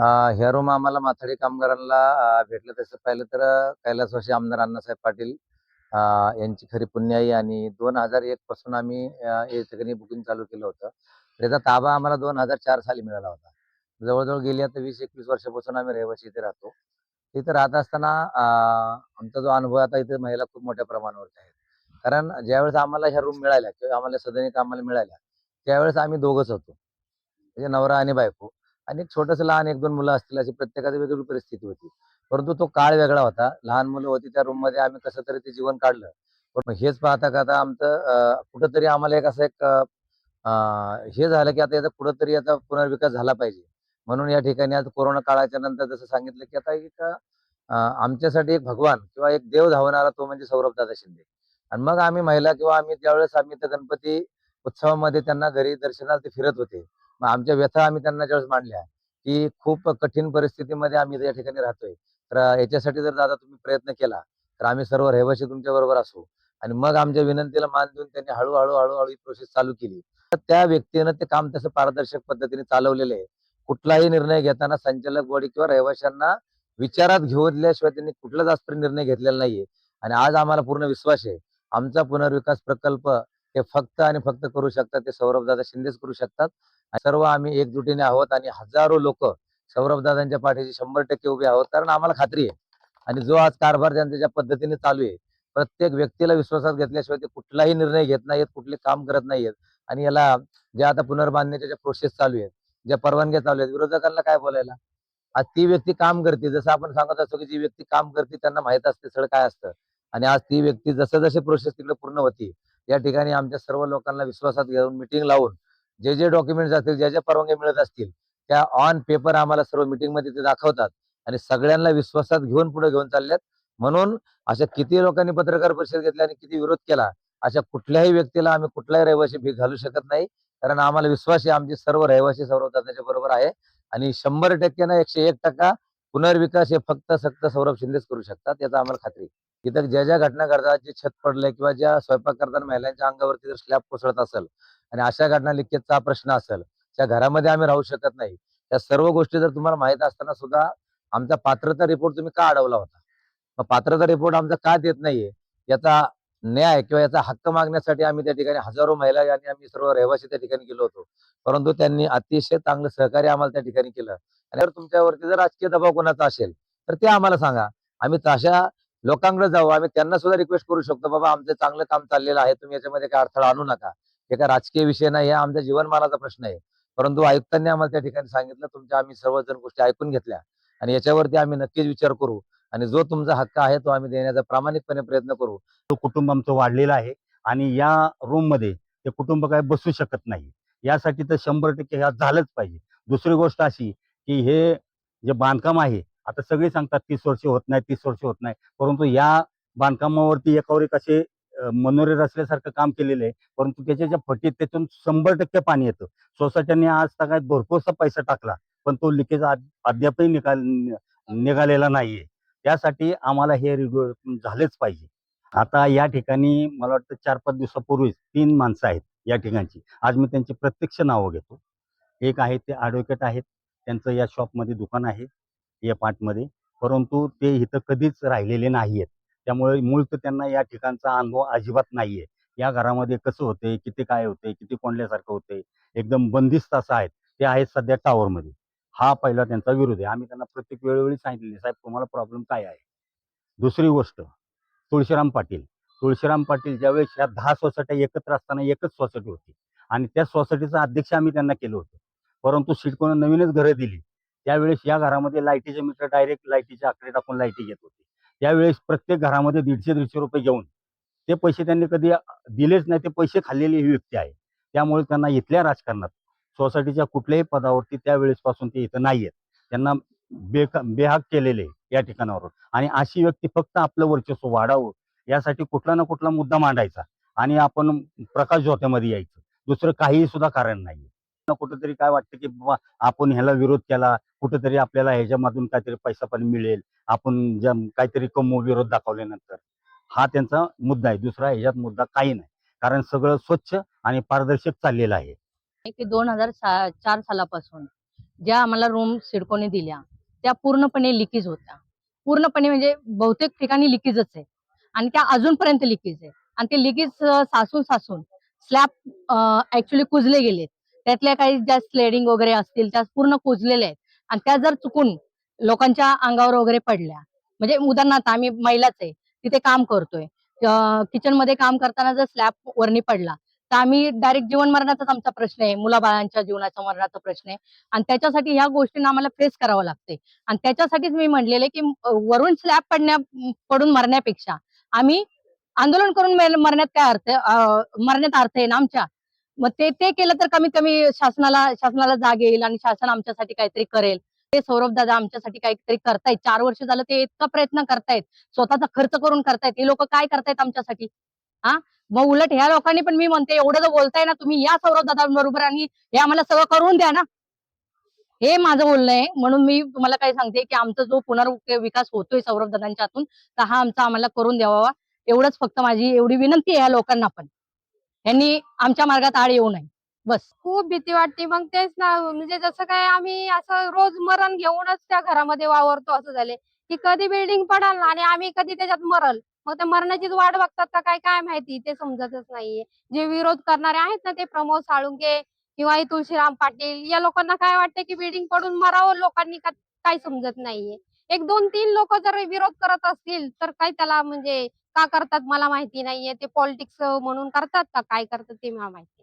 ह्या रूम आम्हाला माथाडी कामगारांना भेटलं तसं पाहिलं तर कैलासवासी आमदार अण्णासाहेब पाटील यांची खरी पुण्याई आणि दोन हजार एक पासून आम्ही या ठिकाणी बुकिंग चालू केलं होतं. त्याचा ताबा आम्हाला दोन हजार चार साली मिळाला होता. जवळजवळ गेली आता 20-21 वर्षापासून आम्ही रहिवासी इथे राहतो. तिथे राहत असताना आमचा जो अनुभव आता इथे महिला खूप मोठ्या प्रमाणावरती आहेत. कारण ज्यावेळेस आम्हाला ह्या रूम मिळाल्या किंवा आम्हाला सदनिक आम्हाला मिळाल्या, त्यावेळेस आम्ही दोघंच होतो. म्हणजे नवरा आणि बायको आणि एक छोटंसं लहान 1-2 मुलं असतील अशी प्रत्येकाची वेगवेगळी परिस्थिती होती. परंतु तो काळ वेगळा होता. लहान मुलं होती त्या रूममध्ये आम्ही कसं तरी ते जीवन काढलं. पण हेच पाहता का आमचं कुठंतरी आम्हाला एक असं एक हे झालं की आता याचा कुठंतरी याचा पुनर्विकास झाला पाहिजे. म्हणून या ठिकाणी आज कोरोना काळाच्या नंतर जसं सांगितलं की आता एक आमच्यासाठी एक भगवान किंवा एक देव धावणारा तो म्हणजे सौरभदादा शिंदे. आणि मग आम्ही महिला किंवा आम्ही त्यावेळेस आम्ही तर गणपती उत्सवामध्ये त्यांना घरी दर्शनाला ते फिरत होते. मग आमच्या व्यथा आम्ही त्यांना ज्यावेळेस मांडल्या, की खूप कठीण परिस्थितीमध्ये आम्ही या ठिकाणी राहतोय. तर याच्यासाठी जर दादा तुम्ही प्रयत्न केला, तर आम्ही सर्व रहिवासी तुमच्याबरोबर असू. आणि मग आमच्या विनंतीला मान देऊन त्यांनी हळूहळू हळूहळू ही प्रोसेस चालू केली. तर त्या व्यक्तीनं ते काम तसं पारदर्शक पद्धतीने चालवलेलं आहे. कुठलाही निर्णय घेताना संचालक बॉडी किंवा रहिवाशांना विचारात घेऊनल्याशिवाय त्यांनी कुठलाच आजपर्यंत निर्णय घेतलेला नाहीये. आणि आज आम्हाला पूर्ण विश्वास आहे. आमचा पुनर्विकास प्रकल्प हे फक्त आणि फक्त करू शकतात ते सौरभदादा शिंदेच करू शकतात. सर्व आम्ही एकजुटीने आहोत आणि हजारो लोक सौरभदादांच्या पाठीशी 100% उभे आहोत. कारण आम्हाला खात्री आहे आणि जो आज कारभार त्यांच्या ज्या पद्धतीने चालू आहे, प्रत्येक व्यक्तीला विश्वासात घेतल्याशिवाय ते कुठलाही निर्णय घेत नाहीयेत, कुठले काम करत नाहीयेत. आणि याला ज्या आता पुनर्बांधण्याच्या ज्या प्रोसेस चालू आहेत, ज्या परवानग्या चालू आहेत, विरोधकांना काय बोलायला? आज ती व्यक्ती काम करते. जसं आपण सांगत असतो, की जी व्यक्ती काम करते त्यांना माहीत असते सगळं काय असतं. आणि आज ती व्यक्ती जसं जसे प्रोसेस तिकडे पूर्ण होती, या ठिकाणी आमच्या सर्व लोकांना विश्वासात घेऊन मीटिंग लावून जे, जे डॉक्युमेंट्स असतील, ज्या, ज्या परवानग्या मिळत असतील, त्या ऑन पेपर आम्हाला सर्व मिटिंगमध्ये ते दाखवतात आणि सगळ्यांना विश्वासात घेऊन पुढे घेऊन चालल्यात. म्हणून अशा किती लोकांनी पत्रकार परिषद घेतली आणि किती विरोध केला, अशा कुठल्याही व्यक्तीला आम्ही कुठलाही रहिवासी भीक घालू शकत नाही. कारण आम्हाला विश्वास आहे आमचे सर्व रहिवासी सौरभदादाच्या बरोबर आहे आणि 100% ना 101% पुनर्विकास हे फक्त सक्त सौरभ शिंदेच करू शकतात, याचा आम्हाला खात्री इथं ज्या, ज्या घटना घडतात, जे छत पडले किंवा ज्या स्वयंपाक करताना महिलांच्या अंगावरती जर स्लॅब कोसळत असेल आणि अशा घटना लिकेजचा प्रश्न असेल, त्या घरामध्ये आम्ही राहू शकत नाही. त्या सर्व गोष्टी जर तुम्हाला माहीत असताना सुद्धा आमचा पात्रता रिपोर्ट तुम्ही का अडवला होता? मग पात्रता रिपोर्ट आमचा का देत नाहीये? याचा न्याय किंवा याचा हक्क मागण्यासाठी आम्ही त्या ठिकाणी हजारो महिला आणि आम्ही सर्व रहिवासी त्या ठिकाणी गेलो होतो. परंतु त्यांनी अतिशय चांगलं सहकार्य आम्हाला त्या ठिकाणी केलं. आणि जर तुमच्यावरती जर राजकीय दबाव कोणाचा असेल, तर ते आम्हाला सांगा. आम्ही तशा लोकांकडे जाऊ. आम्ही त्यांना सुद्धा रिक्वेस्ट करू शकतो, "बाबा आमचं चांगलं काम चाललेलं आहे. तुम्ही याच्यामध्ये काही अडथळा आणू नका." हे काय राजकीय विषय नाही, हा आमच्या जीवनमानाचा प्रश्न आहे. परंतु आयुक्तांनी आम्हाला त्या ठिकाणी सांगितलं, तुमच्या आम्ही सर्वजण गोष्टी ऐकून घेतल्या आणि याच्यावरती आम्ही नक्कीच विचार करू आणि जो तुमचा हक्क आहे, तो आम्ही देण्याचा प्रामाणिकपणे प्रयत्न करू. तो कुटुंब आमचं वाढलेलं आहे आणि या रूममध्ये ते कुटुंब काय बसू शकत नाही. यासाठी तर 100% ह्या झालंच पाहिजे. दुसरी गोष्ट अशी, की हे जे बांधकाम आहे, आता सगळे सांगतात तीस वर्ष होत नाही, तीस वर्ष होत नाही. परंतु या बांधकामावरती एकावर एक असे मनोरे रचल्यासारखं काम केलेलं आहे. परंतु त्याच्या ज्या फटीत त्यातून 100% पाणी येतं. सोसायट्यांनी आज सगळ्यात भरपूरसा पैसा टाकला, पण तो लिकेज अद्यापही निकाल निघालेला नाहीये. त्यासाठी आम्हाला हे रिग्युलर झालेच पाहिजे. आता या ठिकाणी मला वाटतं 4-5 दिवसापूर्वीच तीन माणसं आहेत या ठिकाणची. आज मी त्यांची प्रत्यक्ष नावं घेतो. एक आहे ते ॲडव्होकेट आहेत. त्यांचं या शॉपमध्ये दुकान आहे, या पाठमध्ये परंतु ते इथं कधीच राहिलेले नाही आहेत त्यामुळे मूळतः त्यांना या ठिकाणचा अनुभव अजिबात नाही आहे या घरामध्ये कसं होते किती काय होते किती कोंडल्यासारखं होते एकदम बंदिस्त असं आहेत. ते आहेत सध्या टावरमध्ये हा पहिला त्यांचा विरोध आहे. आम्ही त्यांना प्रत्येक वेळोवेळी सांगितले "साहेब तुम्हाला प्रॉब्लेम काय आहे?" दुसरी गोष्ट, तुळशीराम पाटील. तुळशीराम पाटील ज्यावेळेस ह्या दहा सोसायट्या एकत्र असताना एकच सोसायटी होती आणि त्या सोसायटीचा अध्यक्ष आम्ही त्यांना केलं होतं. परंतु सिडकोनं नवीनच घरं दिली. त्यावेळेस या घरामध्ये लाईटीचे मीटर डायरेक्ट लाईटीचे आकडे टाकून लाईटी घेत होते. त्यावेळेस प्रत्येक घरामध्ये ₹150-150 घेऊन ते पैसे त्यांनी कधी दिलेच नाही. ते पैसे खाल्लेली ही व्यक्ती आहे. त्यामुळे त्यांना इथल्या राजकारणात सोसायटीच्या कुठल्याही पदावरती त्यावेळेसपासून ते इथं नाहीयेत. त्यांना बेका बेहाक केलेले आहे या ठिकाणावरून आणि अशी व्यक्ती फक्त आपलं वर्चस्व वाढावं यासाठी कुठला ना कुठला मुद्दा मांडायचा आणि आपण प्रकाश झोत्यामध्ये यायचं. दुसरं काहीही सुद्धा कारण नाहीये. कुठेतरी काय वाटतं, की बाबा आपण ह्याला विरोध केला, कुठेतरी आपल्याला ह्याच्यामधून काहीतरी पैसा पण मिळेल. आपण ज्या काहीतरी कमवू विरोध दाखवल्यानंतर. हा त्यांचा मुद्दा आहे. दुसरा ह्याच्यात मुद्दा काही नाही. कारण सगळं स्वच्छ आणि पारदर्शक चाललेलं आहे. की 2004 सालापासून ज्या आम्हाला रूम सिडकोने दिल्या त्या पूर्णपणे लिकेज होत्या पूर्णपणे म्हणजे बहुतेक ठिकाणी लिकेजच आहे आणि त्या अजूनपर्यंत लिकेज आहे आणि ते leakage Sassoon Sassoon slab actually कुजले गेलेत त्यातल्या काही ज्या स्लेडिंग वगैरे असतील त्या पूर्ण कुजलेल्या आहेत. आणि त्या जर चुकून लोकांच्या अंगावर वगैरे पडल्या म्हणजे उदाहरणार्थ आम्ही महिलाच आहे तिथे काम करतोय. किचनमध्ये काम करताना जर स्लॅब वरणी पडला तर आम्ही डायरेक्ट जीवन मरणाचाच आमचा प्रश्न आहे मुलाबाळांच्या जीवनाचा मरणाचा प्रश्न आहे. आणि त्याच्यासाठी ह्या गोष्टींना आम्हाला फेस करावं लागते आणि त्याच्यासाठीच मी म्हणलेले की वरून स्लॅब पडण्या पडून मरण्यापेक्षा आम्ही आंदोलन करून मरण्यात काय अर्थ मरण्यात अर्थ आहे ना आमच्या. मग ते ते केलं तर कमीत कमी शासनाला शासनाला जाग येईल आणि शासन आमच्यासाठी काहीतरी करेल. ते सौरभ दादा आमच्यासाठी काहीतरी करतायत. चार वर्ष झालं ते इतका प्रयत्न करतायत. स्वतःचा खर्च करून करतायत. हे लोक काय करतायत आमच्यासाठी? हा? मग उलट ह्या लोकांनी पण मी म्हणते एवढं जर बोलताय ना तुम्ही या सौरभ दादांबरोबर आणि हे आम्हाला सगळं करून द्या ना. हे माझं बोलणं आहे. म्हणून मी तुम्हाला काय सांगते की आमचा जो पुनर्विकास होतोय सौरभ दादांच्या हातून तर हा आमचा आम्हाला करून द्यावा. एवढंच फक्त माझी एवढी विनंती आहे ह्या लोकांना पण. यांनी आमच्या मार्गात आड येऊ नये. बस. खूप भीती वाटते. मग तेच ना म्हणजे जसं काय आम्ही असं रोज मरण घेऊनच त्या घरामध्ये वावरतो असं झाले की कधी बिल्डिंग पडाल ना आणि आम्ही कधी त्याच्यात मरल. मग त्या मरणाचीच वाट बघतात का काय काय माहिती? ते समजतच नाहीये. जे विरोध करणारे आहेत ना ते प्रमोद साळुंके किंवा तुळशीराम पाटील या लोकांना काय वाटतं की बिल्डिंग पडून मरावं लोकांनी काय समजत नाहीये. एक दोन तीन लोक जर विरोध करत असतील तर काय त्याला म्हणजे का करतात मला माहिती नाहीये. ते पॉलिटिक्स म्हणून करतात का? काय करतात ते मला माहिती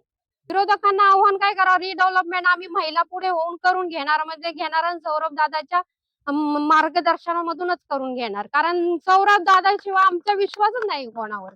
विरोधकांना आव्हान काय करावं? रिडेव्हलपमेंट आम्ही महिला पुढे होऊन करून घेणार म्हणजे घेणार आणि सौरभ दादाच्या मार्गदर्शनामधूनच करून घेणार. कारण सौरभ दादाशिवाय आमचा विश्वासच नाही कोणावर.